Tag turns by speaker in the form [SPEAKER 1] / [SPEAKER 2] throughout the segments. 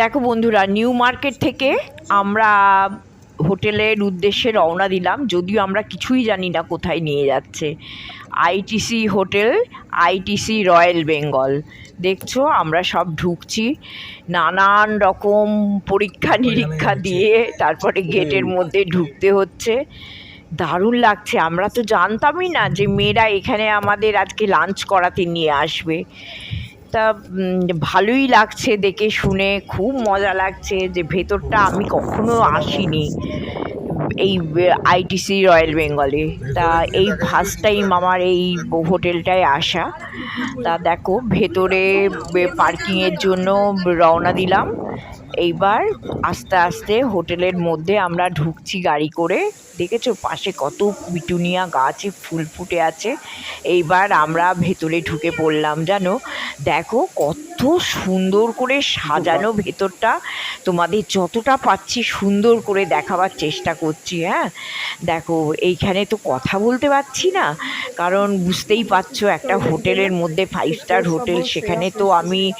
[SPEAKER 1] দেখো বন্ধুরা new market থেকে আমরা হোটেলের উদ্দেশ্যে রওনা দিলাম। যদিও আমরা কিছুই জানি না কোথায় নিয়ে যাচ্ছে। ITC hotel ITC royal Bengal. দেখছ আমরা সব ঢুকছি। নানান রকম পরীক্ষা নিরীক্ষা দিয়ে তারপরে গেটের মধ্যে ঢুকতে হচ্ছে। দারুণ লাগছে। আমরা তো জানতামই না যে মেয়েরা এখানে আমাদের আজকে লাঞ্চ করাতে নিয়ে আসবে। তা ভালোই লাগছে দেখে শুনে, খুব মজা লাগছে যে ভেতরটা আমি কখনো আসিনি এই আইটিসি রয়্যাল বেঙ্গলে তা এই ফার্স্ট টাইম আমার এই হোটেলটায় আসা। তা দেখো, ভেতরে পার্কিংয়ের জন্য রওনা দিলাম। এইবার আস্তে আস্তে হোটেলের মধ্যে আমরা ঢুকছি গাড়ি করে। দেখেছ? পাশে কত পিটুনিয়া গাছে ফুল ফুটে আছে। এইবার আমরা ভেতরে ঢুকে পড়লাম জানো? দেখো কত সুন্দর করে সাজানো ভেতরটা। তোমাদের যতটা পাচ্ছি সুন্দর করে দেখাবার চেষ্টা করছি হ্যাঁ? দেখো এইখানে তো কথা বলতে পারছি না কারণ বুঝতেই পারছ একটা হোটেলের মধ্যে ফাইভ স্টার হোটেল সেখানে তো আমি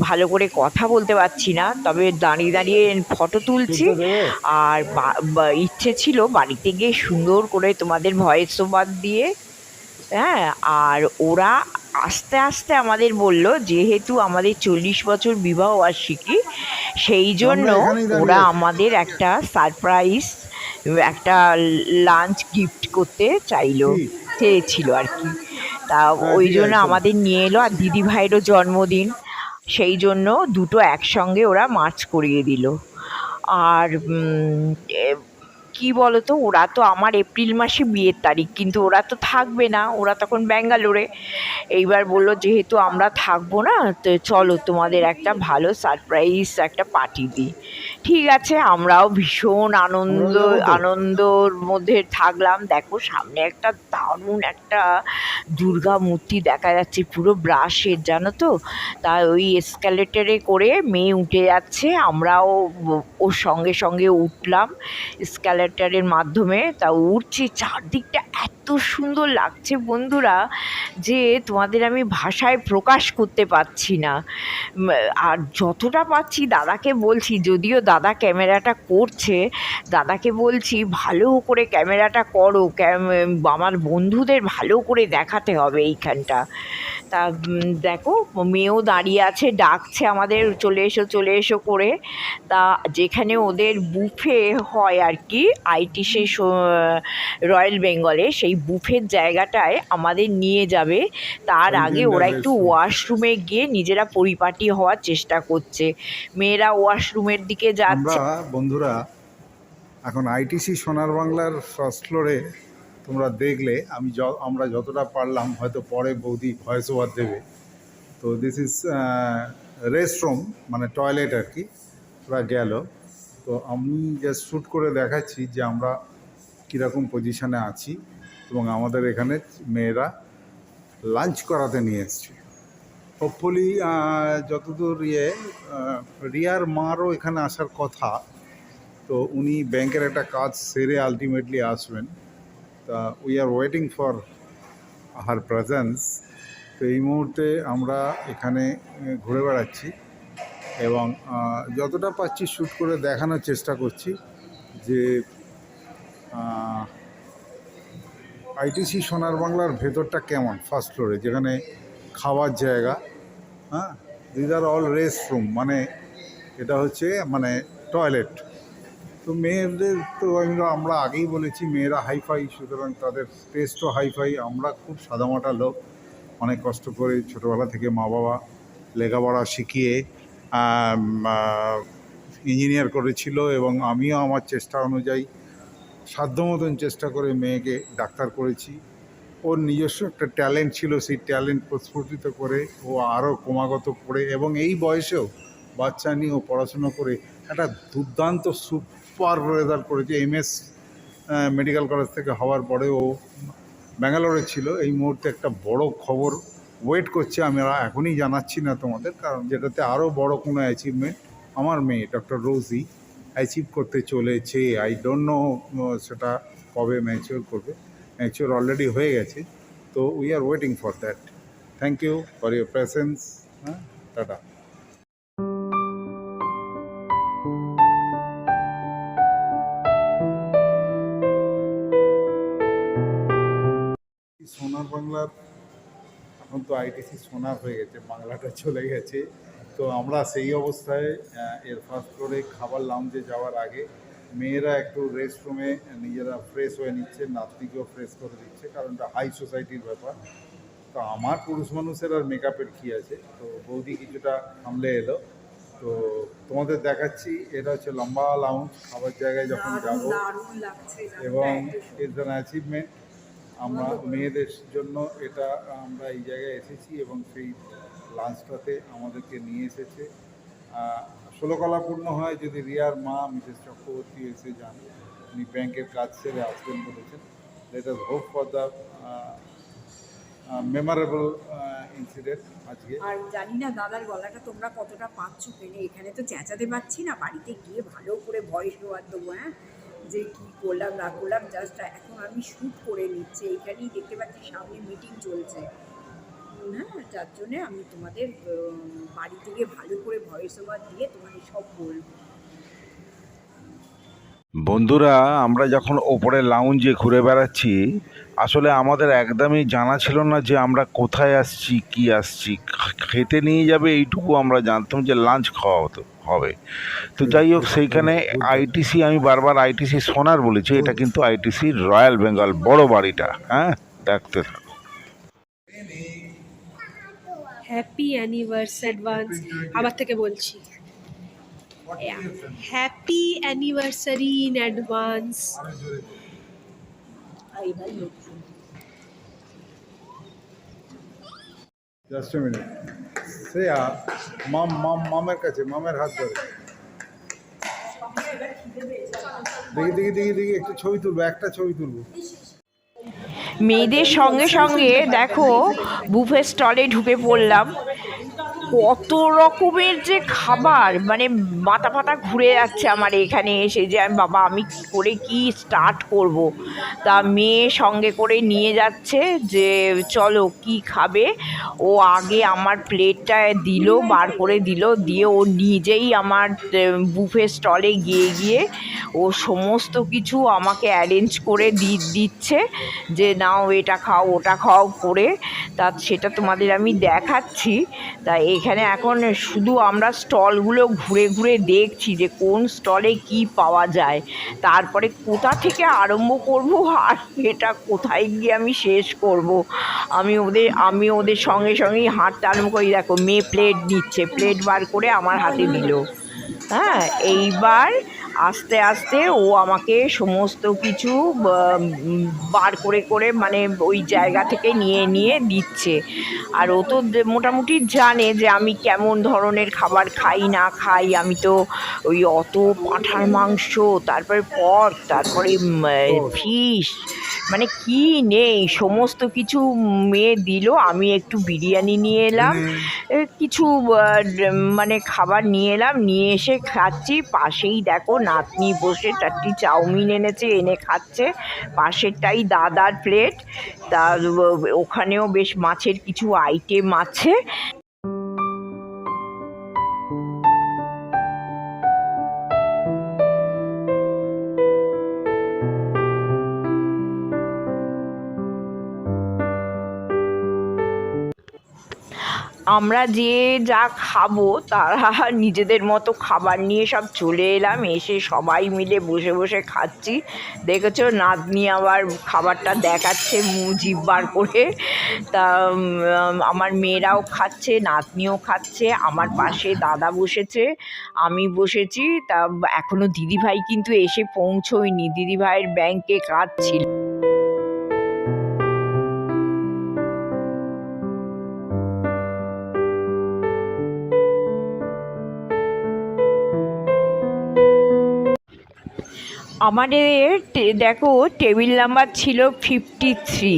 [SPEAKER 1] ভালো করে কথা বলতে পারছি না। তবে দাঁড়িয়ে দাঁড়িয়ে ফটো তুলছি আর বা- ইচ্ছে ছিল বাড়িতে গিয়ে সুন্দর করে তোমাদের ভয়েস ওভার দিয়ে হ্যাঁ আর ওরা আস্তে আস্তে আমাদের বলল যেহেতু আমাদের চল্লিশ বছর বিবাহ বার্ষিকী সেই জন্য ওরা আমাদের একটা সারপ্রাইজ একটা লাঞ্চ গিফট করতে চাইলো? চেয়েছিল আর কি। তা
[SPEAKER 2] হ্যাঁ,
[SPEAKER 1] ওই জন্য আমাদের নিয়ে এলো আর দিদি ভাইয়েরও জন্মদিন। সেই জন্য দুটো একসঙ্গে ওরা মার্চ করিয়ে দিল। আর উম, বলো তো ওরা তো আমার এপ্রিল মাসে বিয়ের তারিখ কিন্তু ওরা তো থাকবে না। ওরা তখন ব্যাঙ্গালোরে। এইবার বলল যেহেতু আমরা থাকব না তো চলো তোমাদের একটা ভালো সারপ্রাইজ একটা পার্টি দিই। ঠিক আছে আমরাও ভীষণ আনন্দ? আনন্দর মধ্যে থাকলাম। দেখো সামনে একটা দারুণ একটা দুর্গা মূর্তি দেখা যাচ্ছে পুরো ব্রাশের জানো তো? তা ওই এসকালেটারে করে মেয়ে উঠে যাচ্ছে আমরাও ওর সঙ্গে সঙ্গে উঠলাম এসকালেটারের মাধ্যমে। তা উঠছি চারদিকটা এত সুন্দর লাগছে বন্ধুরা যে তোমাদের আমি ভাষায় প্রকাশ করতে পারছি না। আর যতটা পাচ্ছি দাদাকে বলছি যদিও দাদা ক্যামেরাটা করছে, দাদাকে বলছি, ভালো করে ক্যামেরাটা করো আমার বন্ধুদের ভালো করে দেখাতে হবে এইখানটা। তা দেখো মেয়েও দাঁড়িয়ে আছে ডাকছে আমাদের চলে এসো চলে এসো করে। তা যেখানে ওদের বুফে হয় আর কি আইটি সেই রয়্যাল বেঙ্গলে সেই বুফের জায়গাটায় আমাদের নিয়ে যাবে। তার আগে ওরা একটু ওয়াশরুমে গিয়ে নিজেরা পরিপাটি হওয়ার চেষ্টা করছে। মেয়েরা ওয়াশরুমের দিকে যাচ্ছে।
[SPEAKER 2] বন্ধুরা এখন আইটিসি সোনার বাংলার ফার্স্ট ফ্লোরে তোমরা দেখলে আমি আমরা যতটা পারলাম, হয়তো পরে বৌদি ভয়েস ওভার দেবে। তো দিস ইজ রেস্টরুম মানে টয়লেট আর কি, ওরা গেল। তো আমি জাস্ট শ্যুট করে দেখাচ্ছি যে আমরা কীরকম পজিশনে আছি এবং আমাদের এখানে মেয়েরা লাঞ্চ করাতে নিয়ে এসছে। হোপফুলি যতদূর ইয়ে রিয়ার মারও এখানে আসার কথা। তো উনি ব্যাংকের একটা কাজ সেরে আলটিমেটলি আসবেন। তা we are waiting for her presence তো এই মুহূর্তে আমরা এখানে ঘুরে বেড়াচ্ছি এবং যতটা পাচ্ছি শ্যুট করে দেখানোর চেষ্টা করছি যে আইটিসি সোনার বাংলার ভেতরটা কেমন ফার্স্ট ফ্লোরে যেখানে খাওয়ার জায়গা হ্যাঁ? These are all rest room মানে এটা হচ্ছে মানে টয়লেট তো মেয়েদের তো আমরা আগেই বলেছি, মেয়েরা হাইফাই, সুতরাং তাদের টেস্টও হাইফাই। আমরা খুব সাদামাটা লোক, অনেক কষ্ট করে ছোটোবেলা থেকে মা বাবা লেখাপড়া শিখিয়ে ইঞ্জিনিয়ার করেছিল এবং আমিও আমার চেষ্টা অনুযায়ী সাধ্য মতন চেষ্টা করে মেয়েকে ডাক্তার করেছি। ওর নিজস্ব একটা ট্যালেন্ট ছিল, সেই ট্যালেন্ট প্রস্ফুটিত করে ও আরও ক্রমাগত পড়ে এবং এই বয়সেও বাচ্চা নিয়ে ও পড়াশুনো করে একটা দুর্দান্ত সুপার রেজাল্ট করেছে। এমএস মেডিকেল কলেজ থেকে হওয়ার পরে ও ব্যাঙ্গালোরে ছিল। এই মুহূর্তে একটা বড় খবর ওয়েট করছে। আমরা এখনই জানাচ্ছি না তোমাদের, কারণ যেটাতে আরও বড় কোনো অ্যাচিভমেন্ট আমার মেয়ে ডক্টর রোজি অ্যাচিভ করতে চলেছে। আই ডোন্ট নো সেটা কবে ম্যাচিওর করবে। ম্যাচিওর অলরেডি হয়ে গেছে। তো we are waiting for that thank you for your presence হ্যাঁ টাটা। এখন তো আইটিসি সোনার হয়ে গেছে বাংলাটা চলে গেছে। তো আমরা সেই অবস্থায় এর ফার্স্ট ফ্লোরে খাবার লাউঞ্জে যাওয়ার আগে মেয়েরা একটু রেস্ট রুমে নিজেরা ফ্রেশ হয়ে নিচ্ছে নাতনিকেও ফ্রেশ করে দিচ্ছে কারণ এটা হাই সোসাইটির ব্যাপার। তো আমার পুরুষ মানুষের আর মেকআপের কী আছে? তো বৌদি কিছুটা সামলে এলো। তো তোমাদের দেখাচ্ছি এটা হচ্ছে লম্বা লাউঞ্জ খাবার জায়গায় যখন যাব। এবং ইটস অ্যান অ্যাচিভমেন্ট আমরা মেয়েদের জন্য এটা আমরা এই জায়গায় এসেছি এবং সেই লাঞ্চটাতে আমাদেরকে নিয়ে এসেছে। আহ, ষোলকলা হয় যদি রিয়ার মা মিসেস চক্রবর্তী এসে যান উনি ব্যাংকের কাজ সেরে আসবেন বলেছেন। Let us hope for the memorable incident আজকে।
[SPEAKER 3] আর জানি না দাদার গলাটা তোমরা কতটা পাচ্ছ পেলে। এখানে তো চেঁচাতে পারছি না বাড়িতে গিয়ে ভালো করে ভয়েস দেওয়ার দেবো হ্যাঁ? যে কী করলাম, না করলাম জাস্ট এখন আমি শ্যুট করে নিচ্ছি। এখানেই দেখতে পাচ্ছি সামনে মিটিং চলছে। হ্যাঁ যার জন্যে আমি তোমাদের বাড়ি থেকে ভালো করে ভয়েস ওভার দিয়ে তোমাদের সব বলব।
[SPEAKER 4] বন্ধুরা আমরা যখন ওপরে লাউঞ্জে ঘুরে বেড়াচ্ছি আসলে আমাদের একদমই জানা ছিল না যে আমরা কোথায় আসছি কি আসছি। খেতে নিয়ে যাবে এইটুকু আমরা জানতাম যে লাঞ্চ খাওয়া হতো হবে। তো যাই হোক সেইখানে আইটিসি আমি বারবার আইটিসি সোনার বলেছি এটা কিন্তু আইটিসি রয়্যাল বেঙ্গল বড় বাড়িটা হ্যাঁ? দেখতে থাকো।
[SPEAKER 5] হ্যাপি অ্যানিভার্স অ্যাডভান্স আবার থেকে বলছি। Happy anniversary in advance
[SPEAKER 2] just minute say mum mum মামের কাছে মামের হাত ধরে দেখি দেখি দেখি দেখি একটু ছবি তুলবো একটা ছবি তুলবো
[SPEAKER 1] মেয়েদের সঙ্গে সঙ্গে দেখো বুফে স্টলে ঢুকে পড়লাম। কত রকমের যে খাবার মানে মাথা ফাতা ঘুরে যাচ্ছে আমার এখানে এসে যে আমি বাবা, আমি কী করে কি স্টার্ট করব? তা মেয়ে সঙ্গে করে নিয়ে যাচ্ছে যে, চলো কি খাবে? ও আগে আমার প্লেটটা দিল, বার করে দিল, দিয়ে ও নিজেই আমার বুফে স্টলে গিয়ে গিয়ে ও সমস্ত কিছু আমাকে অ্যারেঞ্জ করে দি, দিচ্ছে যে, নাও এটা খাও, ওটা খাও করে তা সেটা তোমাদের আমি দেখাচ্ছি। তা এখানে এখন শুধু আমরা স্টলগুলো ঘুরে ঘুরে দেখছি যে কোন স্টলে কি পাওয়া যায়। তারপরে কোথা থেকে আরম্ভ করব আর এটা কোথায় গিয়ে আমি শেষ করব। আমি ওদের আমি ওদের সঙ্গে সঙ্গেই হাঁটতে আরম্ভ করি। দেখো, মেয়ে প্লেট দিচ্ছে প্লেট বার করে আমার হাতে দিল। হ্যাঁ এইবার আস্তে আস্তে ও আমাকে সমস্ত কিছু বার করে করে মানে ওই জায়গা থেকে নিয়ে নিয়ে দিচ্ছে। আর ও তো মোটামুটি জানে যে আমি কেমন ধরনের খাবার খাই না খাই। আমি তো ওই অত পাঁঠার মাংস তারপরে পট তারপরে ফিশ মানে কি নেই? সমস্ত কিছু মেয়ে দিল। আমি একটু বিরিয়ানি নিয়ে এলাম। কিছু মানে খাবার নিয়ে এলাম। নিয়ে এসে খাচ্ছি। পাশেই দেখো নাতনি বসে চারটি চাউমিন এনেছে, এনে খাচ্ছে। পাশেরটাই দাদার প্লেট তার ওখানেও বেশ মাছের কিছু আইটেম আছে। আমরা যে যা খাব, তারা নিজেদের মতো খাবার নিয়ে সব চলে এলাম। এসে সবাই মিলে বসে বসে খাচ্ছি। দেখেছ? নাতনি আবার খাবারটা দেখাচ্ছে জিভ বার করে। তা আমার মেয়েরাও খাচ্ছে, নাতনিও খাচ্ছে, আমার পাশে দাদা বসেছে, আমি বসেছি। তা এখনও দিদিভাই কিন্তু এসে পৌঁছোয়নি। দিদিভাইয়ের ব্যাংকে কাজ ছিল। আমাদের দেখো টেবিল নাম্বার ছিল ফিফটি থ্রি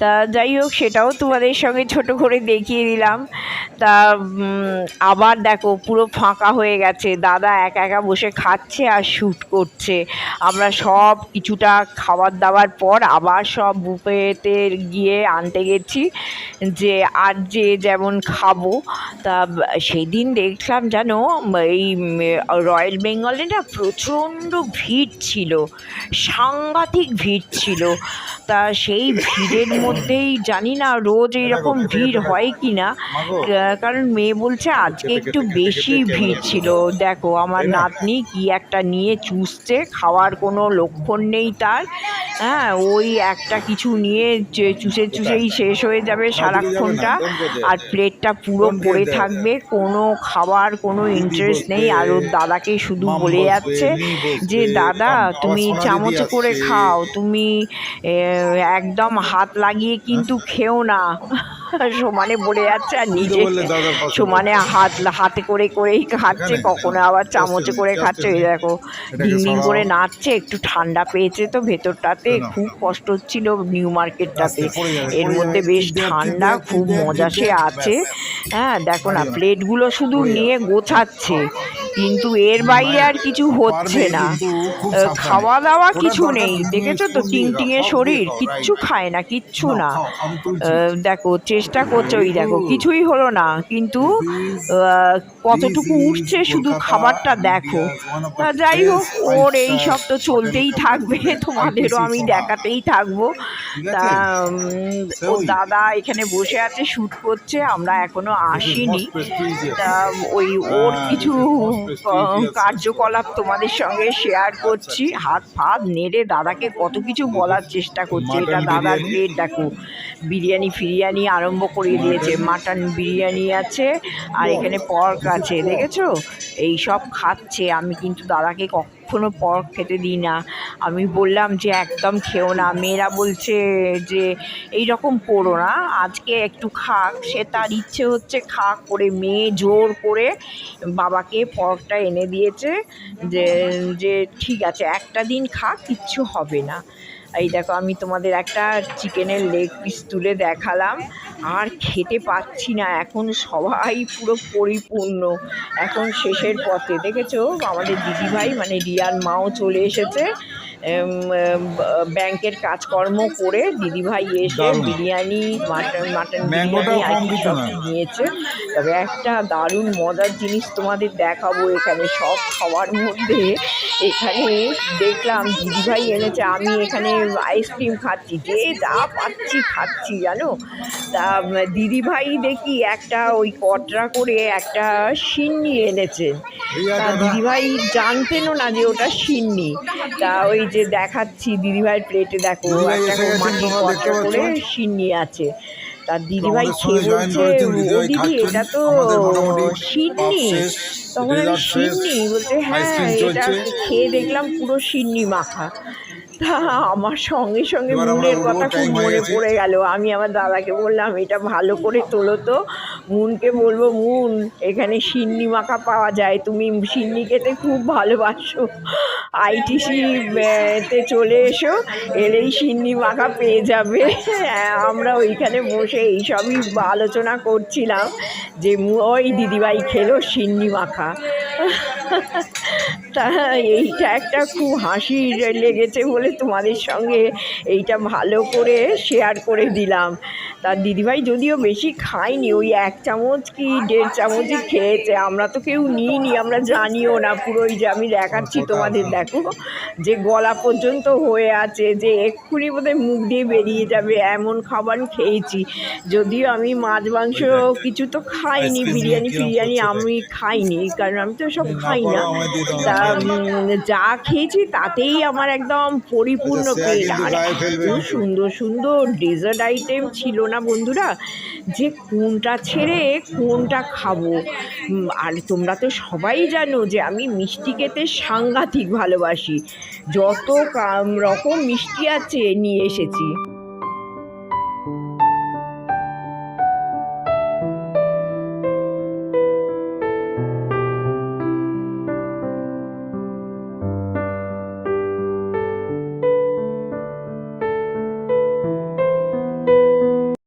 [SPEAKER 1] তা যাই হোক, সেটাও তোমাদের সঙ্গে ছোট করে দেখিয়ে দিলাম। তা আবার দেখো, পুরো ফাঁকা হয়ে গেছে। দাদা একা একা বসে খাচ্ছে আর শ্যুট করছে। আমরা সব কিছুটা খাবার দাবার পর আবার সব বুফেতে গিয়ে আনতে গেছি যে, আর যে যেমন খাব। তা, সেদিন দেখলাম জানো এই রয়্যাল বেঙ্গলে না প্রচণ্ড ভিড় ছিল। সাংঘাতিক ভিড় ছিল। তা সেই ভিড়ের মধ্যে মধ্যেই জানি না রোজ এইরকম ভিড় হয় কি না কারণ মেয়ে বলছে আজকে একটু বেশি ভিড় ছিল। দেখো আমার নাতনি কি একটা নিয়ে চুষছে খাওয়ার কোনো লক্ষণ নেই তার। হ্যাঁ ওই একটা কিছু নিয়ে চুষে চুষেই শেষ হয়ে যাবে সারাক্ষণটা। আর প্লেটটা পুরো পড়ে থাকবে কোনো খাওয়ার কোনো ইন্টারেস্ট নেই। আর ওর দাদাকে শুধু বলে যাচ্ছে যে দাদা তুমি চামচ করে খাও তুমি একদম হাত লাগিয়ে কিন্তু খেও না। সমানে বলে যাচ্ছে আর নিজে। সমানে হাত হাতে করে করেই খাচ্ছে? কখনো আবার চামচে করে খাচ্ছে
[SPEAKER 2] আস্তে
[SPEAKER 1] দেখো ডিং করে নাচছে একটু ঠান্ডা পেয়েছে তো ভেতরটাতে খুব কষ্ট হচ্ছিল নিউ মার্কেটটাতে। এর মধ্যে বেশ ঠান্ডা খুব মজা সে আছে। হ্যাঁ দেখো না প্লেটগুলো শুধু নিয়ে গোছাচ্ছে। কিন্তু এর বাইরে আর কিছু হচ্ছে না। খাওয়া দাওয়া কিছু নেই দেখেছ তো টিং এর শরীর কিচ্ছু খায় না কিচ্ছু না দেখো চেষ্টা করছে ওই দেখো কিছুই হলো না কিন্তু কতটুকু উঠছে শুধু খাবারটা দেখো। যাই হোক ওর এই সব তো চলতেই থাকবে তোমাদেরও আমি দেখাতেই থাকব। তা ওর দাদা এখানে বসে আছে শ্যুট করছে আমরা
[SPEAKER 2] এখনও
[SPEAKER 1] আসিনি। তা ওই ওর কিছু কার্যকলাপ তোমাদের সঙ্গে শেয়ার করছি। হাত ফাত নেড়ে দাদাকে কত কিছু বলার চেষ্টা করছি। এটা দাদার পেট দেখো বিরিয়ানি ফিরিয়ানি আরম্ভ করে দিয়েছে। মাটন বিরিয়ানি আছে আর এখানে পর্ক আছে দেখেছ? এই সব খাচ্ছে। আমি কিন্তু দাদাকে কখনো পর্ক খেতে দিই না। আমি বললাম যে, একদম খেও না। মেয়েরা বলছে যে এই রকম করো না। আজকে একটু খাক। সে তার ইচ্ছে হচ্ছে খাক করে মেয়ে জোর করে বাবাকে পর্কটা এনে দিয়েছে যে যে ঠিক আছে, একটা দিন খাক, কিচ্ছু হবে না। এই দেখো, আমি তোমাদের একটা চিকেনের লেগ পিস তুলে দেখালাম। আর খেতে পাচ্ছি না। এখন সবাই পুরো পরিপূর্ণ। এখন শেষের পথে। দেখেছ? আমাদের দিদিভাই মানে রিয়ার মাও চলে এসেছে। ব্যাংকের কাজকর্ম করে দিদিভাই এসে বিরিয়ানি মাটন মাটন বিরিয়ানি সব নিয়েছে। তবে একটা দারুণ মজার জিনিস তোমাদের দেখাবো এখানে। সব খাওয়ার মধ্যে এখানে দেখলাম দিদিভাই এনেছে আমি এখানে আইসক্রিম খাচ্ছি যে যা পাচ্ছি খাচ্ছি জানো? তা দিদিভাই দেখি একটা ওই কটরা করে একটা সিন্নি এনেছে।
[SPEAKER 2] রিয়া
[SPEAKER 1] তা
[SPEAKER 2] দাদা।
[SPEAKER 1] দিদিভাই জানতেনও না যে ওটা সিন্নি। তা ওই যে দেখাচ্ছি দিদিভাইয়ের প্লেটে দেখো একটা
[SPEAKER 2] এসে
[SPEAKER 1] মাটির কটরা করে সিন্নি আছে। তা দিদিভাই খেয়ে বলছে ও দিদি এটা তো সিন্নি। তখন আমি সিন্নি বলছে হ্যাঁ এটা খেয়ে দেখলাম পুরো সিন্নি মাখা। তা আমার সঙ্গে সঙ্গে মুনের কথা খুব মনে পড়ে গেল। আমি আমার দাদাকে বললাম এটা ভালো করে তোলো তো। মুনকে বলব মুন এখানে সিন্নি মাখা পাওয়া যায়। তুমি সিন্নি খেতে খুব ভালোবাসো। আইটিসি তে চলে এসো এলেই সিন্নি মাখা পেয়ে যাবে। হ্যাঁ, আমরা ওইখানে বসে এইসবই আলোচনা করছিলাম যে ওই দিদিভাই খেলো সিন্নি মাখা। তা এইটা একটা খুব হাসি লেগেছে বলে তোমাদের সঙ্গে এইটা ভালো করে শেয়ার করে দিলাম। তার দিদিভাই যদিও বেশি খাইনি ওই এক চামচ কি দেড় চামচই খেয়েছে আমরা তো কেউ নিইনি আমরা জানিও না পুরো যে আমি দেখাচ্ছি তোমাদের দেখো যে গলা পর্যন্ত হয়ে আছে যে এক্ষুনি বোধহয় মুখ দিয়ে বেরিয়ে যাবে এমন খাবার খেয়েছি। যদিও আমি মাছ মাংস কিছু তো খাইনি বিরিয়ানি ফিরিয়ানি আমি খাইনি কারণ আমি তো সব খাই না। তা যা খেয়েছি তাতেই আমার একদম পরিপূর্ণ
[SPEAKER 2] আচ্ছা,
[SPEAKER 1] পেট। আর। সুন্দর সুন্দর ডেজার্ট আইটেম ছিল না বন্ধুরা? যে কোনটা ছেড়ে কোনটা খাব? আর তোমরা তো সবাই জানো যে আমি মিষ্টি খেতে সাংঘাতিক ভালোবাসি। যত কাম রকম মিষ্টি আছে নিয়ে এসেছি।